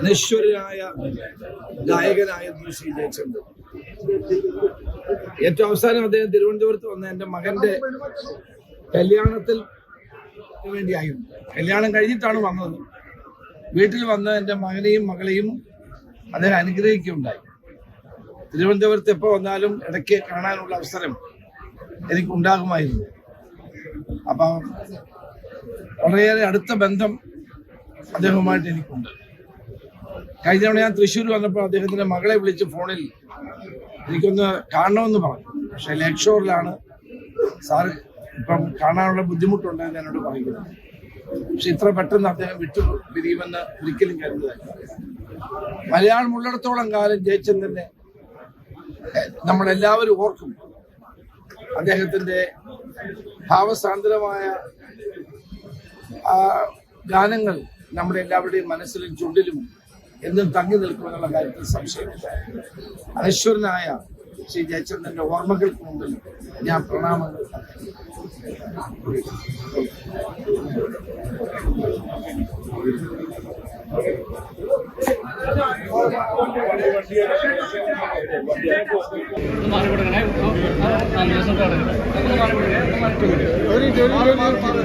അനശ്വരനായ ഗായകനായിരുന്നു ശ്രീ ജയചന്ദ്രൻ. ഏറ്റവും അവസാനം അദ്ദേഹം തിരുവനന്തപുരത്ത് വന്ന എന്റെ മകന്റെ കല്യാണത്തിൽ വേണ്ടിയായിരുന്നു. കല്യാണം കഴിഞ്ഞിട്ടാണ് വന്നത്. വീട്ടിൽ വന്ന എന്റെ മകനെയും മകളെയും അദ്ദേഹം അനുഗ്രഹിക്കുകയുണ്ടായി. തിരുവനന്തപുരത്ത് എപ്പോൾ വന്നാലും ഇടയ്ക്ക് കാണാനുള്ള അവസരം എനിക്ക് എനിക്കുണ്ടാകുമായിരുന്നു. അപ്പം വളരെയേറെ അടുത്ത ബന്ധം അദ്ദേഹവുമായിട്ട് എനിക്കുണ്ട്. കഴിഞ്ഞ തവണ ഞാൻ തൃശ്ശൂർ വന്നപ്പോൾ അദ്ദേഹത്തിന്റെ മകളെ വിളിച്ച് ഫോണിൽ എനിക്കൊന്ന് കാണണമെന്ന് പറഞ്ഞു. പക്ഷെ ലേക്ക് ഷോറിലാണ് സാറ് ഇപ്പം കാണാനുള്ള ബുദ്ധിമുട്ടുണ്ടെന്ന് എന്നോട് പറയുന്നത് പക്ഷെ ഇത്ര പെട്ടെന്ന് അദ്ദേഹം വിട്ടു പിരിയുമെന്ന് ഒരിക്കലും കരുതുക മലയാളം ഉള്ളിടത്തോളം കാലം ജയചന്ദ്രനെ നമ്മളെല്ലാവരും ഓർക്കും അദ്ദേഹത്തിന്റെ ഭാവസാന്ദ്രമായ ഗാനങ്ങൾ നമ്മുടെ എല്ലാവരുടെയും മനസ്സിലും ചുണ്ടിലും എന്നും തങ്ങി നിൽക്കുമെന്നുള്ള കാര്യത്തിൽ സംശയമില്ല. അനശ്വരനായ ശ്രീ ജയചന്ദ്രന്റെ ഓർമ്മകൾക്ക് മുമ്പിൽ ഞാൻ പ്രണാമങ്ങൾ Thank കൊടുക്കണേ മാറി കൊടുക്കണേ മാറി കൊടുക്കണേ